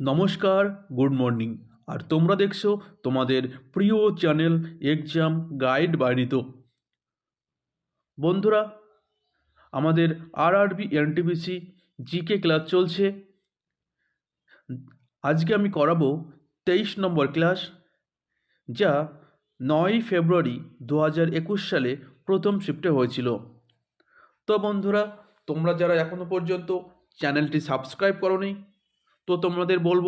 নমস্কার, good morning. আর তোমরা দেখছ তোমাদের প্রিয় চ্যানেল এক্সাম গাইড বায়নিত বন্ধুরা, আমাদের আর আরবি এনটিপিসি, জিকে ক্লাস চলছে। আজকে আমি করাবো তেইশ নম্বর ক্লাস, যা নয় ফেব্রুয়ারি দু হাজার একুশ সালে প্রথম শিফটে হয়েছিল। তো বন্ধুরা, তোমরা যারা এখনও পর্যন্ত চ্যানেলটি সাবস্ক্রাইব করোনি তো তোমাদের বলব,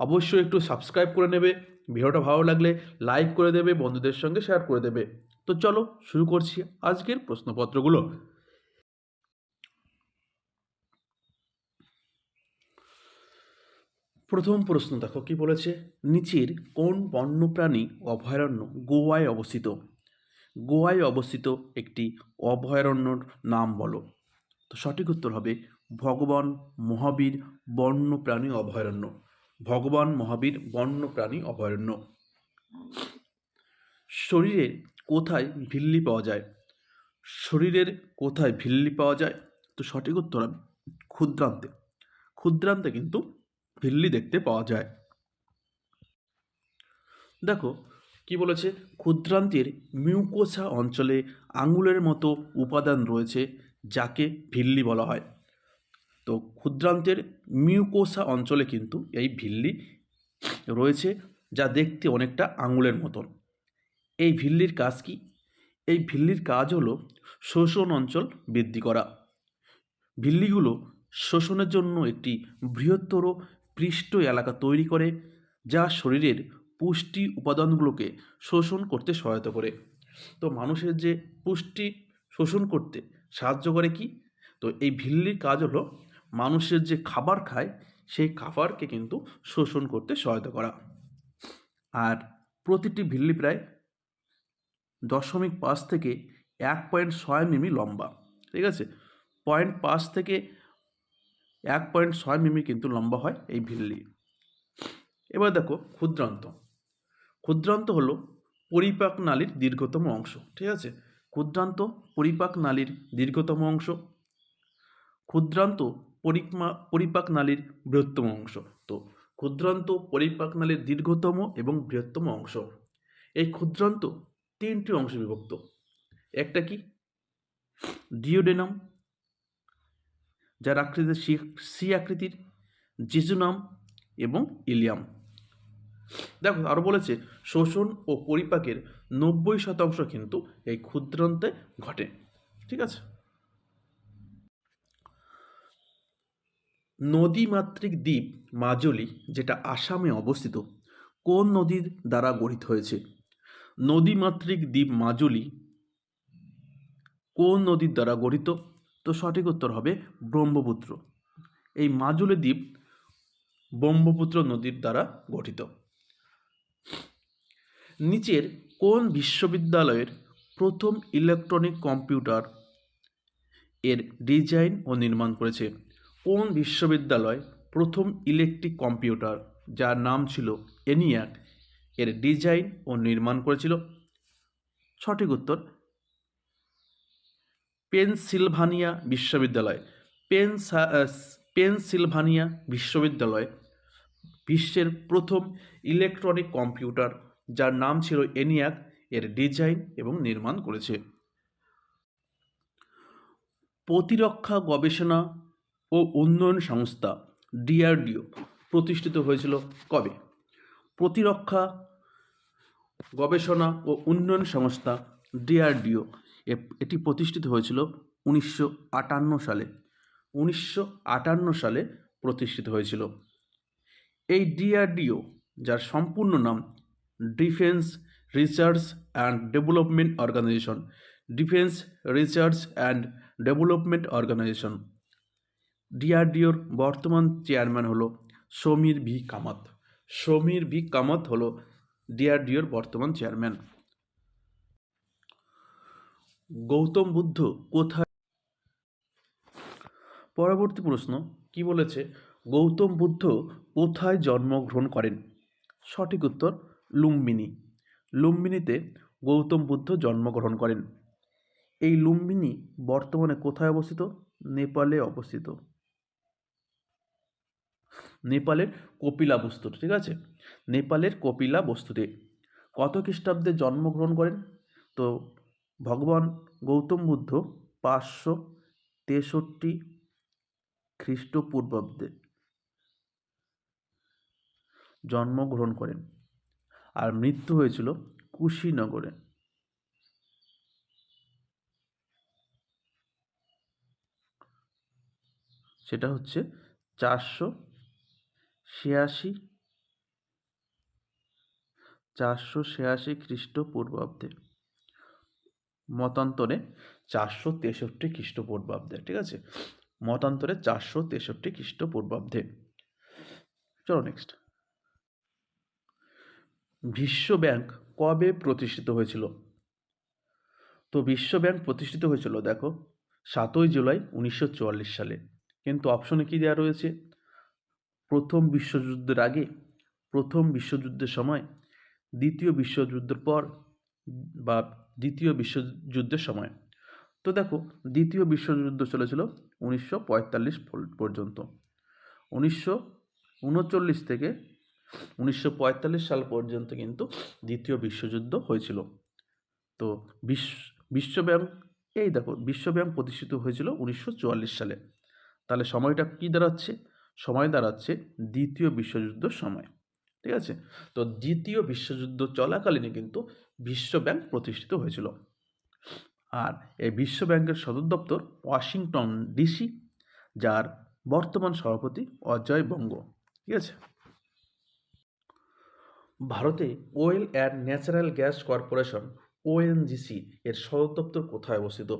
অবশ্যই একটু সাবস্ক্রাইব করে নেবে। ভিডিওটা ভালো লাগলে লাইক করে দেবে, বন্ধুদের সঙ্গে শেয়ার করে দেবে। তো চলো শুরু করছি আজকের প্রশ্নপত্রগুলো। প্রথম প্রশ্ন দেখো, কি বলেছে? নিচের কোন বন্যপ্রাণী অভয়ারণ্য গোয়ায় অবস্থিত? গোয়ায় অবস্থিত একটি অভয়ারণ্যর নাম বলো। তো সঠিক উত্তর হবে ভগবান মহাবীর বন্যপ্রাণী অভয়ারণ্য। ভগবান মহাবীর বন্যপ্রাণী অভয়ারণ্য। শরীরে কোথায় ভিল্লি পাওয়া যায়? শরীরের কোথায় ভিল্লি পাওয়া যায়? তো সঠিক উত্তর ক্ষুদ্রান্তে। ক্ষুদ্রান্তে কিন্তু ভিল্লি দেখতে পাওয়া যায়। দেখো, কি বলেছে? ক্ষুদ্রান্তের মিউকোসা অঞ্চলে আঙুলের মতো উপাদান রয়েছে, যাকে ভিল্লি বলা হয়। তো ক্ষুদ্রান্তের মিউকোসা অঞ্চলে কিন্তু এই ভিল্লি রয়েছে, যা দেখতে অনেকটা আঙুলের মতন। এই ভিল্লির কাজ কি? এই ভিল্লির কাজ হলো শোষণ অঞ্চল বৃদ্ধি করা। ভিল্লিগুলো শোষণের জন্য একটি বৃহত্তর পৃষ্ঠ এলাকা তৈরি করে, যা শরীরের পুষ্টি উপাদানগুলোকে শোষণ করতে সহায়তা করে। তো মানুষের যে পুষ্টি শোষণ করতে সাহায্য করে কি? তো এই ভিল্লির কাজ হলো মানুষের যে খাবার খায়, সেই খাবারকে কিন্তু শোষণ করতে সহায়তা করা। আর প্রতিটি ভিল্লি প্রায় দশমিক পাঁচ থেকে এক পয়েন্ট ছয় মিমি লম্বা, ঠিক আছে? পয়েন্ট পাঁচ থেকে এক পয়েন্ট ছয় মিমি কিন্তু লম্বা হয় এই ভিল্লি। এবার দেখো ক্ষুদ্রান্ত। ক্ষুদ্রান্ত হলো পরিপাক নালীর দীর্ঘতম অংশ, ঠিক আছে? ক্ষুদ্রান্ত পরিপাক নালীর দীর্ঘতম অংশ। ক্ষুদ্রান্ত পরিমা পরিপাক নালীর বৃহত্তম অংশ। তো ক্ষুদ্রান্ত পরিপাক নালীর দীর্ঘতম এবং বৃহত্তম অংশ। এই ক্ষুদ্রান্ত তিনটি অংশে বিভক্ত। একটা কি? ডিওডেনাম, যার আকৃতির সি সি আকৃতির জিজুনাম এবং ইলিয়াম। দেখো আরও বলেছে, শোষণ ও পরিপাকের নব্বই শতাংশ কিন্তু এই ক্ষুদ্রান্তে ঘটে। ঠিক আছে? নদীমাতৃক দ্বীপ মাজুলি, যেটা আসামে অবস্থিত, কোন নদীর দ্বারা গঠিত হয়েছে? নদীমাতৃক দ্বীপ মাজুলি কোন নদীর দ্বারা গঠিত? তো সঠিক উত্তর হবে ব্রহ্মপুত্র। এই মাজুলি দ্বীপ ব্রহ্মপুত্র নদীর দ্বারা গঠিত। নিচের কোন বিশ্ববিদ্যালয়ের প্রথম ইলেকট্রনিক কম্পিউটার এর ডিজাইন ও নির্মাণ করেছে? কোন বিশ্ববিদ্যালয় প্রথম ইলেকট্রিক কম্পিউটার, যার নাম ছিল এনিয়াক, এর ডিজাইন ও নির্মাণ করেছিল? সঠিক উত্তর, পেনসিলভানিয়া বিশ্ববিদ্যালয়। পেনসা পেনসিলভানিয়া বিশ্ববিদ্যালয় বিশ্বের প্রথম ইলেকট্রনিক কম্পিউটার, যার নাম ছিল এনিয়াক, এর ডিজাইন এবং নির্মাণ করেছে। প্রতিরক্ষা গবেষণা ও উন্নয়ন সংস্থা ডিআরডিও প্রতিষ্ঠিত হয়েছিল কবে? প্রতিরক্ষা, গবেষণা ও উন্নয়ন সংস্থা ডিআরডিও এটি প্রতিষ্ঠিত হয়েছিল উনিশশো আটান্ন সালে। উনিশশো আটান্ন সালে প্রতিষ্ঠিত হয়েছিল। এই ডিআরডিও, যার সম্পূর্ণ নাম defence research and development organisation, defence research and development organisation. ডিআরডিওর বর্তমান চেয়ারম্যান হলো সমীর ভি. কামাত। সমীর ভি. কামাত হলো ডিআরডিওর বর্তমান চেয়ারম্যান। গৌতম বুদ্ধ কোথায়? পরবর্তী প্রশ্ন, কি বলেছে? গৌতম বুদ্ধ কোথায় জন্মগ্রহণ করেন? সঠিক উত্তর, লুম্বিনী। লুম্বিনীতে গৌতম বুদ্ধ জন্মগ্রহণ করেন। এই লুম্বিনী বর্তমানে কোথায় অবস্থিত? নেপালে অবস্থিত। নেপালের কপিলা বস্তুতে ঠিক আছে? নেপালের কপিলা বস্তুতে কত খ্রিস্টাব্দে জন্মগ্রহণ করেন? তো ভগবান গৌতম বুদ্ধ পাঁচশো তেষট্টি খ্রিস্টপূর্বাব্দে জন্মগ্রহণ করেন আর মৃত্যু হয়েছিল কুশীনগরে। সেটা হচ্ছে চারশো ছিয়াশি, চারশো ছিয়াশি খ্রিস্টপূর্বাব্দে। মতান্তরে চারশো তেষট্টি খ্রিস্টপূর্বাব্দে, ঠিক আছে? মতান্তরে চারশো তেষট্টি খ্রিস্টপূর্বাব্দে। চলো নেক্সট বিশ্ব ব্যাংক কবে প্রতিষ্ঠিত হয়েছিল? তো বিশ্ব ব্যাংক প্রতিষ্ঠিত হয়েছিল, দেখো, সাতই জুলাই উনিশশো চুয়াল্লিশ সালে। কিন্তু অপশনে কী দেওয়া রয়েছে? প্রথম বিশ্বযুদ্ধের আগে, প্রথম বিশ্বযুদ্ধের সময়, দ্বিতীয় বিশ্বযুদ্ধের পর বা দ্বিতীয় বিশ্বযুদ্ধের সময়। তো দেখো, দ্বিতীয় বিশ্বযুদ্ধ চলেছিল উনিশশো পঁয়তাল্লিশ পর্যন্ত। উনিশশো উনচল্লিশ থেকে উনিশশো পঁয়তাল্লিশ সাল পর্যন্ত কিন্তু দ্বিতীয় বিশ্বযুদ্ধ হয়েছিল। তো বিশ্ব বিশ্বব্যাংক, এই দেখো, বিশ্বব্যাংক প্রতিষ্ঠিত হয়েছিল উনিশশো চুয়াল্লিশ সালে। তাহলে সময়টা কী দাঁড়াচ্ছে? সময় দাঁড়াচ্ছে দ্বিতীয় বিশ্বযুদ্ধের সময়। ঠিক আছে? তো দ্বিতীয় বিশ্বযুদ্ধ চলাকালীনই কিন্তু বিশ্ব ব্যাংক প্রতিষ্ঠিত হয়েছিল। আর এই বিশ্ব ব্যাংকের সদর দপ্তর ওয়াশিংটন ডিসি, যার বর্তমান সভাপতি অজয় বঙ্গ। ঠিক আছে? ভারতে oil and natural gas corporation, ONGC, এর সদর দপ্তর কোথায় অবস্থিত?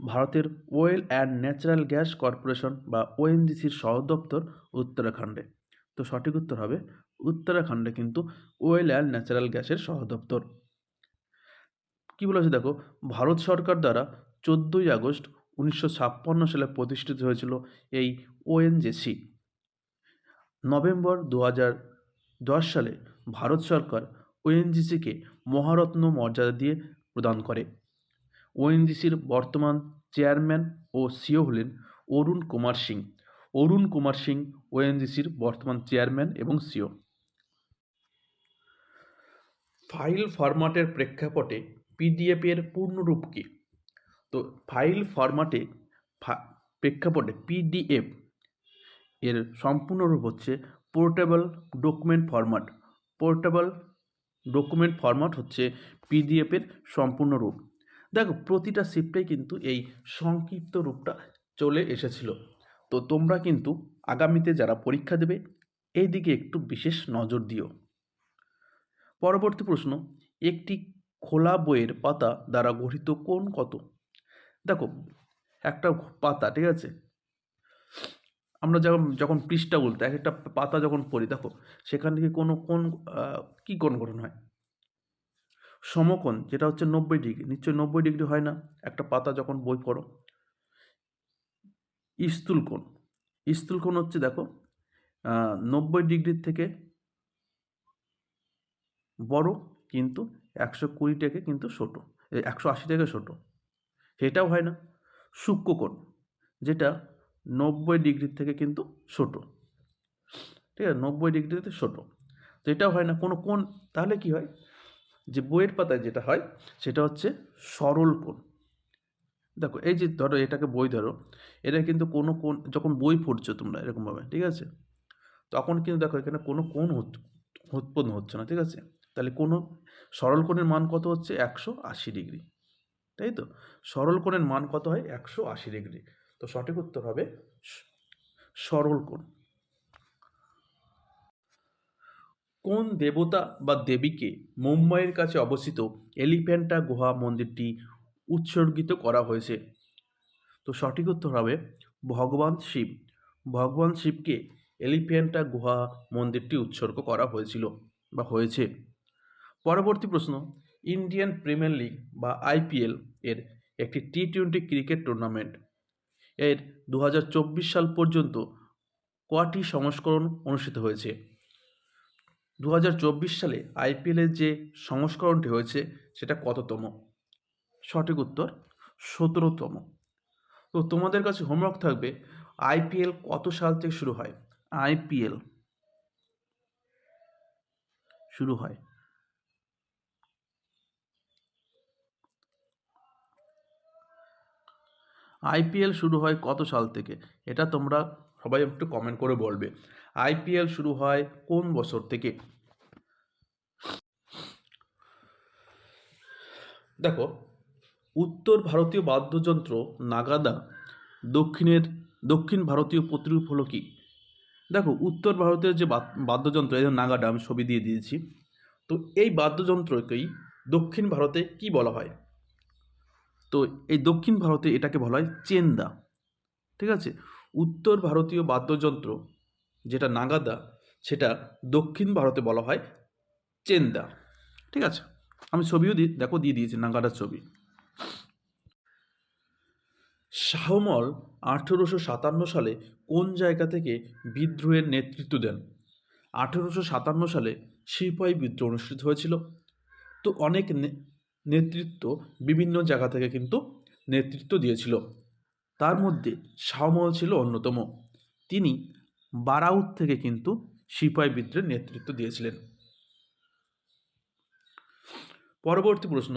ভারতের oil and natural gas corporation বা ওএনজিসির সদর দপ্তর উত্তরাখণ্ডে। তো সঠিক উত্তর হবে উত্তরাখণ্ডে কিন্তু ওয়েল অ্যান্ড ন্যাচারাল গ্যাসের সদর দপ্তর কী বলেছে দেখো? ভারত সরকার দ্বারা চোদ্দোই আগস্ট উনিশশো ছাপ্পান্ন সালে প্রতিষ্ঠিত হয়েছিল এই ওএনজিসি। নভেম্বর দু দশ সালে ভারত সরকার ওএনজিসিকে মহারত্ন মর্যাদা দিয়ে প্রদান করে। ওএনজিসির বর্তমান চেয়ারম্যান ও সিও হলেন অরুণ কুমার সিং। অরুণ কুমার সিং ওএনজিসির বর্তমান চেয়ারম্যান এবং সিও। ফাইল ফরম্যাটের প্রেক্ষাপটে পিডিএফ এর পূর্ণরূপ কী? তো ফাইল ফরম্যাটে প্রেক্ষাপটে পিডিএফ এর সম্পূর্ণ রূপ হচ্ছে portable document format. Portable document format হচ্ছে পিডিএফের সম্পূর্ণ রূপ দেখো, প্রতিটা শিফটেই কিন্তু এই সংক্ষিপ্ত রূপটা চলে এসেছিল। তো তোমরা কিন্তু আগামীতে যারা পরীক্ষা দেবে এই দিকে একটু বিশেষ নজর দিও। পরবর্তী প্রশ্ন, একটি খোলা বইয়ের পাতা দ্বারা গঠিত কোন কত? দেখো, একটা পাতা, ঠিক আছে? আমরা যখন যখন পৃষ্ঠা বলতে এক একটা পাতা যখন পড়ি, দেখো, সেখান থেকে কোনো কোন কী কোন গঠন হয়? সমকোণ, যেটা হচ্ছে নব্বই ডিগ্রি। নিশ্চয়ই নব্বই ডিগ্রি হয় না? একটা পাতা যখন বই পড়ো। স্থূল কোণ। স্থূল কোণ হচ্ছে দেখো নব্বই ডিগ্রির থেকে বড় কিন্তু একশো কুড়ি থেকে কিন্তু ছোটো। একশো আশি থেকে ছোটো। সেটাও হয় না। সূক্ষ্মকোণ যেটা নব্বই ডিগ্রির থেকে কিন্তু ছোটো। ঠিক আছে? নব্বই ডিগ্রিতে ছোটো। তো এটাও হয় না। কোনো কোণ, তাহলে কি হয়? যে বইয়ের পাতায় যেটা হয়, সেটা হচ্ছে সরল কোণ। দেখো, এই যে ধরো এটাকে বই ধরো, এটা কিন্তু কোনো কোন যখন বই পড়ছো তোমরা এরকমভাবে, ঠিক আছে? তখন কিন্তু দেখো এখানে কোনো কোণ উৎপন্ন হচ্ছে না, ঠিক আছে? তাহলে কোনো সরল কোণের মান কত হচ্ছে? একশো আশি ডিগ্রি। তাই তো? সরল কোণের মান কত হয়? একশো আশি ডিগ্রি। তো সঠিক উত্তর হবে সরল কোণ। কোন দেবতা বা দেবীকে মুম্বাইয়ের কাছে অবস্থিত এলিফ্যান্টা গুহা মন্দিরটি উৎসর্গিত করা হয়েছে? তো সঠিক উত্তর হবে ভগবান শিব। ভগবান শিবকে এলিফ্যান্টা গুহা মন্দিরটি উৎসর্গ করা হয়েছিল বা হয়েছে। পরবর্তী প্রশ্ন, ইন্ডিয়ান প্রিমিয়ার লিগ বা আইপিএল এর একটি টি টোয়েন্টি ক্রিকেট টুর্নামেন্ট এর দু হাজার চব্বিশ সাল পর্যন্ত কটি সংস্করণ অনুষ্ঠিত হয়েছে? দু হাজার চব্বিশ সালে আইপিএলের যে সংস্করণটি হয়েছে, সেটা কততম? সঠিক উত্তর, সতেরোতম। তো তোমাদের কাছে হোমওয়ার্ক থাকবে, আইপিএল কত সাল থেকে শুরু হয়? আইপিএল শুরু হয়। আইপিএল শুরু হয় কত সাল থেকে? এটা তোমরা সবাই একটু কমেন্ট করে বলবে। আইপিএল শুরু হয় কোন বছর থেকে? দেখো, উত্তর ভারতীয় বাদ্যযন্ত্র নাগাদা দক্ষিণের, দক্ষিণ ভারতীয় প্রতিরূপ হলো কি? দেখো, উত্তর ভারতের যে বাদ- বাদ্যযন্ত্র, এই নাগাডা আমি ছবি দিয়ে দিয়েছি, তো এই বাদ্যযন্ত্রকেই দক্ষিণ ভারতে কি বলা হয়? তো এই দক্ষিণ ভারতে এটাকে বলা হয় চেন্দা। ঠিক আছে? উত্তর ভারতীয় বাদ্যযন্ত্র, যেটা নাগাদা, সেটা দক্ষিণ ভারতে বলা হয় চেন্দা। ঠিক আছে? আমি ছবিও দি, দেখো, দিয়ে দিয়েছি নাগাদার ছবি। শাহমল আঠেরোশো সাতান্ন সালে কোন জায়গা থেকে বিদ্রোহের নেতৃত্ব দেন? আঠেরোশো সাতান্ন সালে সিপাহী বিদ্রোহ অনুষ্ঠিত হয়েছিল। তো অনেক নেতৃত্ব বিভিন্ন জায়গা থেকে কিন্তু নেতৃত্ব দিয়েছিল। তার মধ্যে শাহমল ছিল অন্যতম। তিনি বারাউত থেকে কিন্তু সিপাহী বিদ্রোহের নেতৃত্ব দিয়েছিলেন। পরবর্তী প্রশ্ন,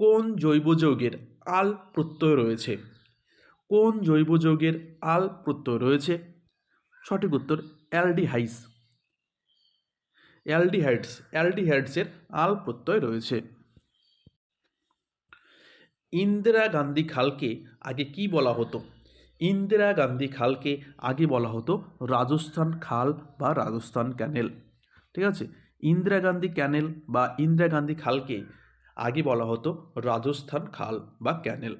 কোন জৈব যৌগের আল প্রত্যয় রয়েছে? কোন জৈব যৌগের আল প্রত্যয় রয়েছে? সঠিক উত্তর অ্যালডিহাইস অ্যালডিহাইডস, অ্যালডিহাইডসের আল প্রত্যয় রয়েছে। ইন্দিরা গান্ধী খালকে আগে কি বলা হতো? ইন্দিরা গান্ধী খালকে আগে বলা হতো রাজস্থান খাল বা রাজস্থান ক্যানেল। ঠিক আছে? ইন্দিরা গান্ধী ক্যানেল বা ইন্দিরা গান্ধী খালকে আগে বলা হতো রাজস্থান খাল বা ক্যানেল।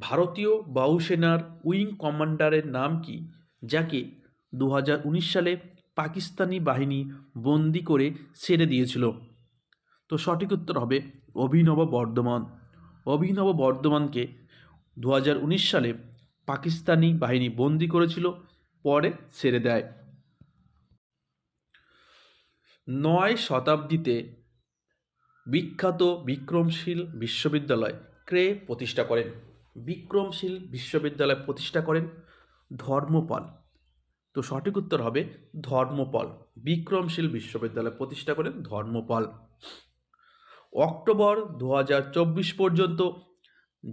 ভারতীয় বায়ুসেনার উইং কমান্ডারের নাম কি? যাকে দু হাজার উনিশ সালে পাকিস্তানি বাহিনী বন্দি করে ছেড়ে দিয়েছিল। তো সঠিক উত্তর হবে অভিনব বর্ধমান। অভিনব বর্ধমানকে দু হাজার উনিশ সালে পাকিস্তানি বাহিনী বন্দি করেছিল, পরে ছেড়ে দেয়। নয় শতাব্দীতে বিখ্যাত বিক্রমশীল বিশ্ববিদ্যালয় ক্রে প্রতিষ্ঠা করেন। বিক্রমশীল বিশ্ববিদ্যালয় প্রতিষ্ঠা করেন ধর্মপাল। তো সঠিক উত্তর হবে ধর্মপাল। বিক্রমশীল বিশ্ববিদ্যালয় প্রতিষ্ঠা করেন ধর্মপাল। অক্টোবর দু হাজার চব্বিশ পর্যন্ত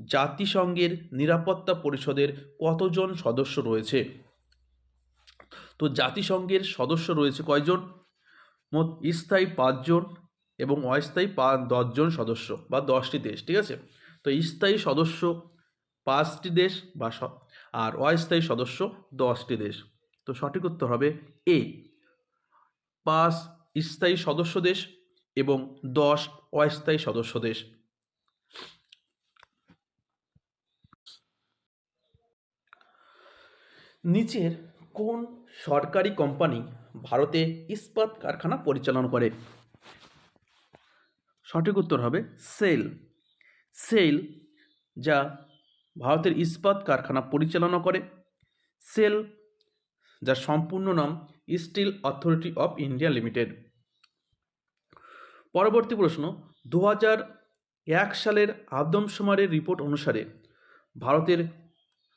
জাতিসংঘের নিরাপত্তা পরিষদের কতজন সদস্য রয়েছে? তো জাতিসংঘের সদস্য রয়েছে কয়জন? মোট স্থায়ী পাঁচজন এবং অস্থায়ী পা, দশজন সদস্য বা দশটি দেশ, ঠিক আছে? তো স্থায়ী সদস্য পাঁচটি দেশ বা আর অস্থায়ী সদস্য দশটি দেশ। তো সঠিক উত্তর হবে এ। পাঁচ স্থায়ী সদস্য দেশ এবং দশ অস্থায়ী সদস্য দেশ। নিচের কোন সরকারি কোম্পানি ভারতে ইস্পাত কারখানা পরিচালনা করে? সঠিক উত্তর হবে সেল। সেল যা ভারতের ইস্পাত কারখানা পরিচালনা করে। সেল যার সম্পূর্ণ নাম steel authority of India limited. পরবর্তী প্রশ্ন দু এক সালের আদমশুমারের রিপোর্ট অনুসারে ভারতের,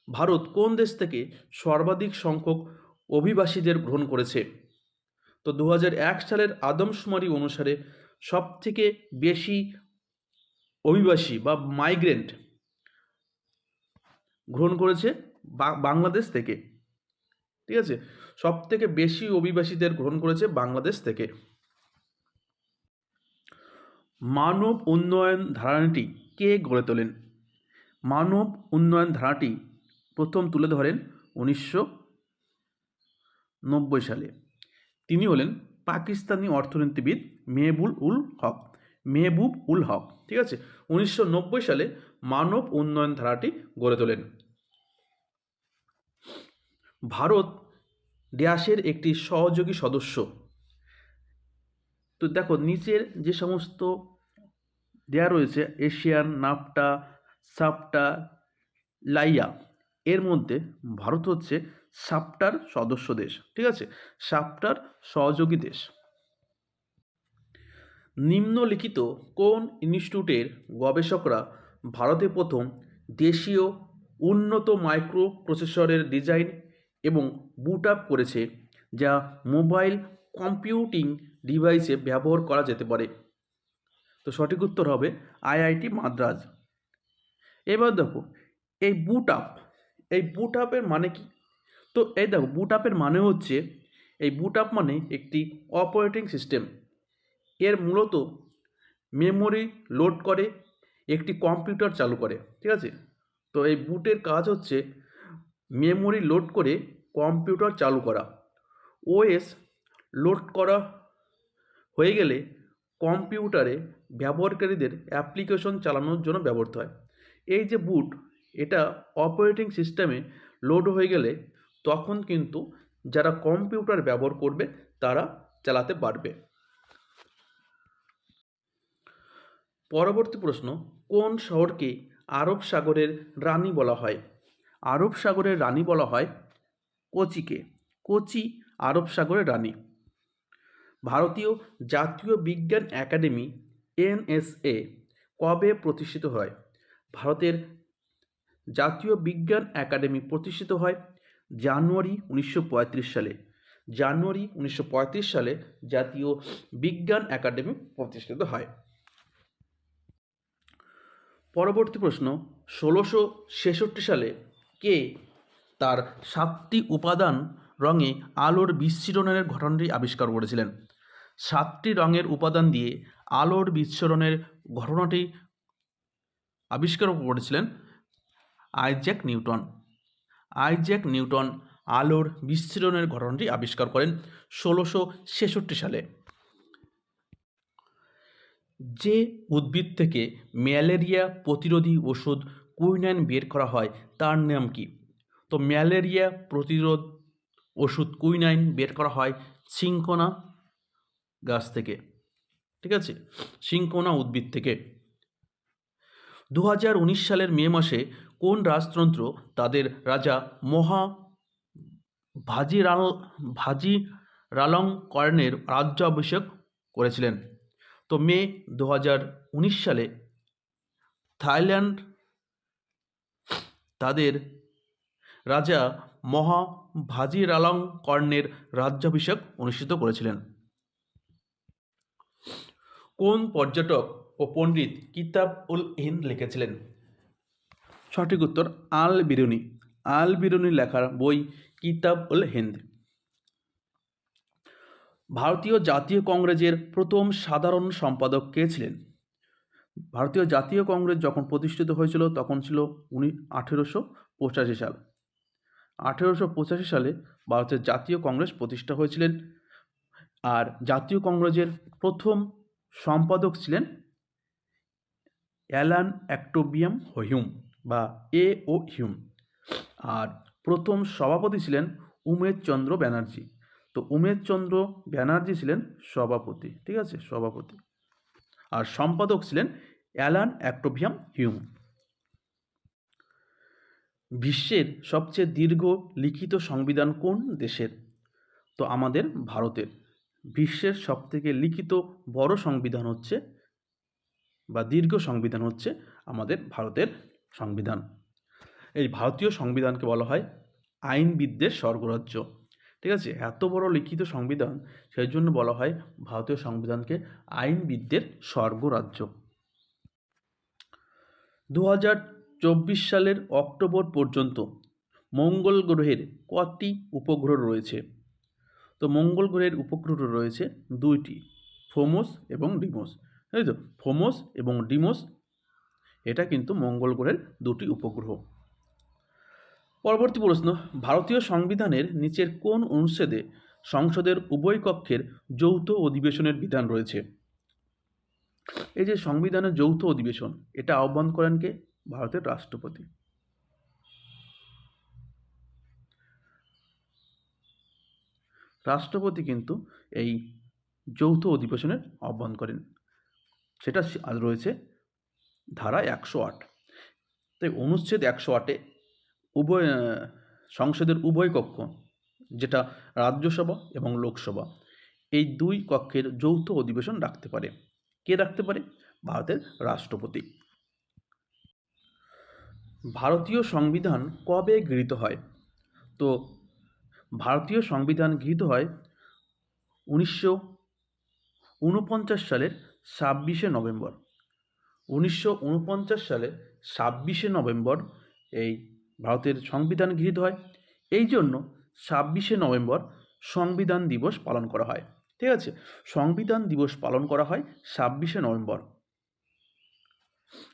ভারত কোন দেশ থেকে সর্বাধিক সংখ্যক অভিবাসীদের গ্রহণ করেছে? তো দু এক সালের আদমশুমারি অনুসারে সবথেকে বেশি অভিবাসী বা মাইগ্রেন্ট গ্রহণ করেছে বাংলাদেশ থেকে। ঠিক আছে? সব থেকে বেশি অভিবাসীদের গ্রহণ করেছে বাংলাদেশ থেকে। মানব উন্নয়ন ধারণাটি কে গড়ে তোলেন? মানব উন্নয়ন ধারাটি প্রথম তুলে ধরেন উনিশশো নব্বই সালে। তিনি হলেন পাকিস্তানি অর্থনীতিবিদ মেহবুল উল হক। মেহবুব উল হক, ঠিক আছে? উনিশশো নব্বই সালে মানব উন্নয়ন ধারাটি গড়ে তোলেন। ভারত ড্যাশের একটি সহযোগী সদস্য। তো দেখো নিচের যে সমস্ত দেয়া রয়েছে এশিয়ান, নাফটা, সাপটা, লাইয়া, এর মধ্যে ভারত হচ্ছে সাপটার সদস্য দেশ, ঠিক আছে? সাপটার সহযোগী দেশ। নিম্নলিখিত কোন ইনস্টিটিউটের গবেষকরা ভারতে প্রথম দেশীয় উন্নত মাইক্রো প্রসেসরের ডিজাইন এবং বুট আপ করেছে, যা মোবাইল কম্পিউটিং ডিভাইসে ব্যবহার করা যেতে পারে। তো সঠিক উত্তর হবে আইআইটি মাদ্রাজ। এবার দেখো, এই বুট আপ এই বুট আপের মানে কি? তো এই দেখো বুট আপের মানে হচ্ছে, এই বুট আপ মানে একটি অপারেটিং সিস্টেম এর মূলত মেমোরি লোড করে, একটি কম্পিউটার চালু করে, ঠিক আছে? তো এই বুটের কাজ হচ্ছে মেমোরি লোড করে কম্পিউটার চালু করা। ওএস লোড করা হয়ে গেলে কম্পিউটারে ব্যবহারকারীদের অ্যাপ্লিকেশন চালানোর জন্য ব্যবহৃত হয়। এই যে বুট, এটা অপারেটিং সিস্টেমে লোড হয়ে গেলে তখন কিন্তু যারা কম্পিউটার ব্যবহার করবে, তারা চালাতে পারবে। পরবর্তী প্রশ্ন, কোন শহরকে আরব সাগরের রানী বলা হয়? আরব সাগরের রানী বলা হয় কোচিকে। কোচি আরব সাগরের রানী। ভারতীয় জাতীয় বিজ্ঞান একাডেমি, এনএসএ, কবে প্রতিষ্ঠিত হয়? ভারতের জাতীয় বিজ্ঞান একাডেমি প্রতিষ্ঠিত হয় জানুয়ারি উনিশশো পঁয়ত্রিশ সালে। জানুয়ারি উনিশশো পঁয়ত্রিশ সালে জাতীয় বিজ্ঞান একাডেমি প্রতিষ্ঠিত হয়। পরবর্তী প্রশ্ন, ষোলোশো ছেষট্টি সালে কে তার সাতটি উপাদান রঙে আলোর বিচ্ছিরণের ঘটনাটি আবিষ্কার করেছিলেন? সাতটি রঙের উপাদান দিয়ে আলোর বিচ্ছরণের ঘটনাটি আবিষ্কার করেছিলেন আইজ্যাক নিউটন। আইজ্যাক নিউটন আলোর বিচ্ছিরণের ঘটনাটি আবিষ্কার করেন ষোলোশো ছেষট্টি সালে। যে উদ্ভিদ থেকে ম্যালেরিয়া প্রতিরোধী ওষুধ কুইনাইন বের করা হয়, তার নাম কি? তো ম্যালেরিয়া প্রতিরোধ ওষুধ কুইনাইন বের করা হয় সিঙ্কোনা গাছ থেকে, ঠিক আছে? সিঙ্কোনা উদ্ভিদ থেকে। দু সালের মে মাসে কোন রাজতন্ত্র তাদের রাজা মহা ভাজিরাল ভাজি রালং কর্ণের রাজ্যাভিষেক করেছিলেন? তো মে দু সালে থাইল্যান্ড তাদের রাজা মহা ভাজিরালং কর্ণের রাজ্যাভিষেক অনুষ্ঠিত করেছিলেন। কোন পর্যটক ও পণ্ডিত কিতাব উল হিন্দ লিখেছিলেন? সঠিক উত্তর, আল বিরুনি। আল বিরুনি লেখার বই কিতাব উল হিন্দ। ভারতীয় জাতীয় কংগ্রেসের প্রথম সাধারণ সম্পাদক কে ছিলেন? ভারতীয় জাতীয় কংগ্রেস যখন প্রতিষ্ঠিত হয়েছিল, তখন ছিল উনি আঠেরোশো পঁচাশি সাল। আঠেরোশো পঁচাশি সালে ভারতের জাতীয় কংগ্রেস প্রতিষ্ঠা হয়েছিলেন। আর জাতীয় কংগ্রেসের প্রথম সম্পাদক ছিলেন অ্যালান অ্যাক্টোবিয়াম হিউম বা এ ও হিউম। আর প্রথম সভাপতি ছিলেন উমেশ চন্দ্র ব্যানার্জি। তো উমেশ চন্দ্র ব্যানার্জি ছিলেন সভাপতি, ঠিক আছে? সভাপতি। আর সম্পাদক ছিলেন অ্যালান অ্যাক্টোভিয়াম হিউম। বিশ্বের সবচেয়ে দীর্ঘ লিখিত সংবিধান কোন দেশের? তো আমাদের ভারতের। বিশ্বের সবথেকে লিখিত বড় সংবিধান হচ্ছে বা দীর্ঘ সংবিধান হচ্ছে আমাদের ভারতের সংবিধান। এই ভারতীয় সংবিধানকে বলা হয় আইনবিদদের স্বর্গরাজ্য। ঠিক আছে? এত বড় লিখিত সংবিধান সেই জন্য বলা হয় ভারতীয় সংবিধানকে আইনবিদদের স্বর্গরাজ্য। দু হাজার চব্বিশ সালের অক্টোবর পর্যন্ত মঙ্গল গ্রহের কটি উপগ্রহ রয়েছে? তো মঙ্গল গ্রহের উপগ্রহ রয়েছে দুইটি, ফোমোস এবং ডিমোস। তাই তো, ফোমোস এবং ডিমোস, এটা কিন্তু মঙ্গল গ্রহের দুটি উপগ্রহ। পরবর্তী প্রশ্ন, ভারতীয় সংবিধানের নিচের কোন অনুচ্ছেদে সংসদের উভয় কক্ষের যৌথ অধিবেশনের বিধান রয়েছে? এই যে সংবিধানের যৌথ অধিবেশন, এটা আহ্বান করেন কে? ভারতের রাষ্ট্রপতি। রাষ্ট্রপতি কিন্তু এই যৌথ অধিবেশনের আহ্বান করেন। সেটা রয়েছে ধারা একশো আট। তাই অনুচ্ছেদ একশো আটে উভয় সংসদের উভয় কক্ষ, যেটা রাজ্যসভা এবং লোকসভা, এই দুই কক্ষের যৌথ অধিবেশন রাখতে পারে। কে রাখতে পারে? ভারতের রাষ্ট্রপতি। ভারতীয় সংবিধান কবে গৃহীত হয়? তো ভারতীয় সংবিধান গৃহীত হয় উনিশশো উনপঞ্চাশ সালের ছাব্বিশে নভেম্বর। উনিশশো উনপঞ্চাশ সালে ছাব্বিশে নভেম্বর এই ভারতের সংবিধান গৃহীত হয়। এই জন্য ছাব্বিশে নভেম্বর সংবিধান দিবস পালন করা হয়। ঠিক আছে? সংবিধান দিবস পালন করা হয় ছাব্বিশে নভেম্বর।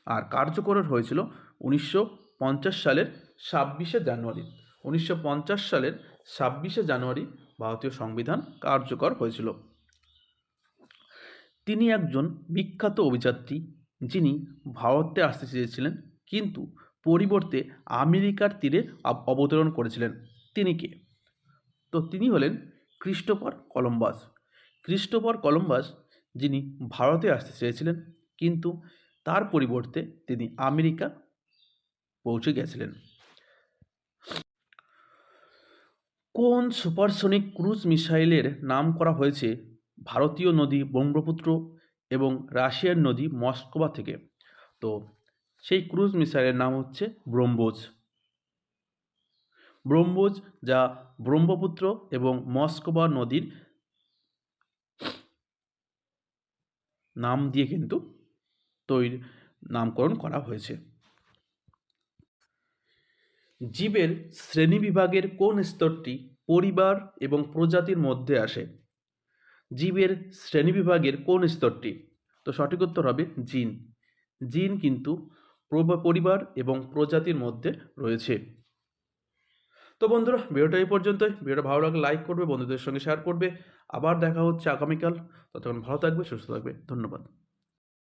আর কার্যকর হয়েছিল উনিশশো পঞ্চাশ সালের ছাব্বিশে জানুয়ারি। উনিশশো পঞ্চাশ সালের ছাব্বিশে জানুয়ারি ভারতীয় সংবিধান কার্যকর হয়েছিল। তিনি একজন বিখ্যাত অভিযাত্রী, যিনি ভারতে আসতে চেয়েছিলেন, কিন্তু পরিবর্তে আমেরিকার তীরে অবতরণ করেছিলেন। তিনি কে? তো তিনি হলেন ক্রিস্টোফার কলম্বাস। ক্রিস্টোফার কলম্বাস, যিনি ভারতে আসতে চেয়েছিলেন, কিন্তু তার পরিবর্তে তিনি আমেরিকা পৌঁছে গেছিলেন। কোন সুপারসনিক ক্রুজ মিসাইলের নাম করা হয়েছে ভারতীয় নদী ব্রহ্মপুত্র এবং রাশিয়ার নদী মস্কোবা থেকে? তো সেই ক্রুজ মিসাইলের নাম হচ্ছে ব্রহ্মোজ ব্রহ্মোজ যা ব্রহ্মপুত্র এবং মস্কোবা নদীর নাম দিয়ে কিন্তু তৈরি নামকরণ করা হয়েছে। জীবের শ্রেণীবিভাগের কোন স্তরটি পরিবার এবং প্রজাতির মধ্যে আসে? জীবের শ্রেণীবিভাগের কোন স্তরটি? তো সঠিক উত্তর হবে জিন। জিন কিন্তু পরিবার এবং প্রজাতির মধ্যে রয়েছে। তো বন্ধুরা, ভিডিওটা এই পর্যন্তই। ভিডিওটা ভালো লাগলে লাইক করবে, বন্ধুদের সঙ্গে শেয়ার করবে। আবার দেখা হচ্ছে আগামীকাল। ততক্ষণ ভালো থাকবে, সুস্থ থাকবে। ধন্যবাদ।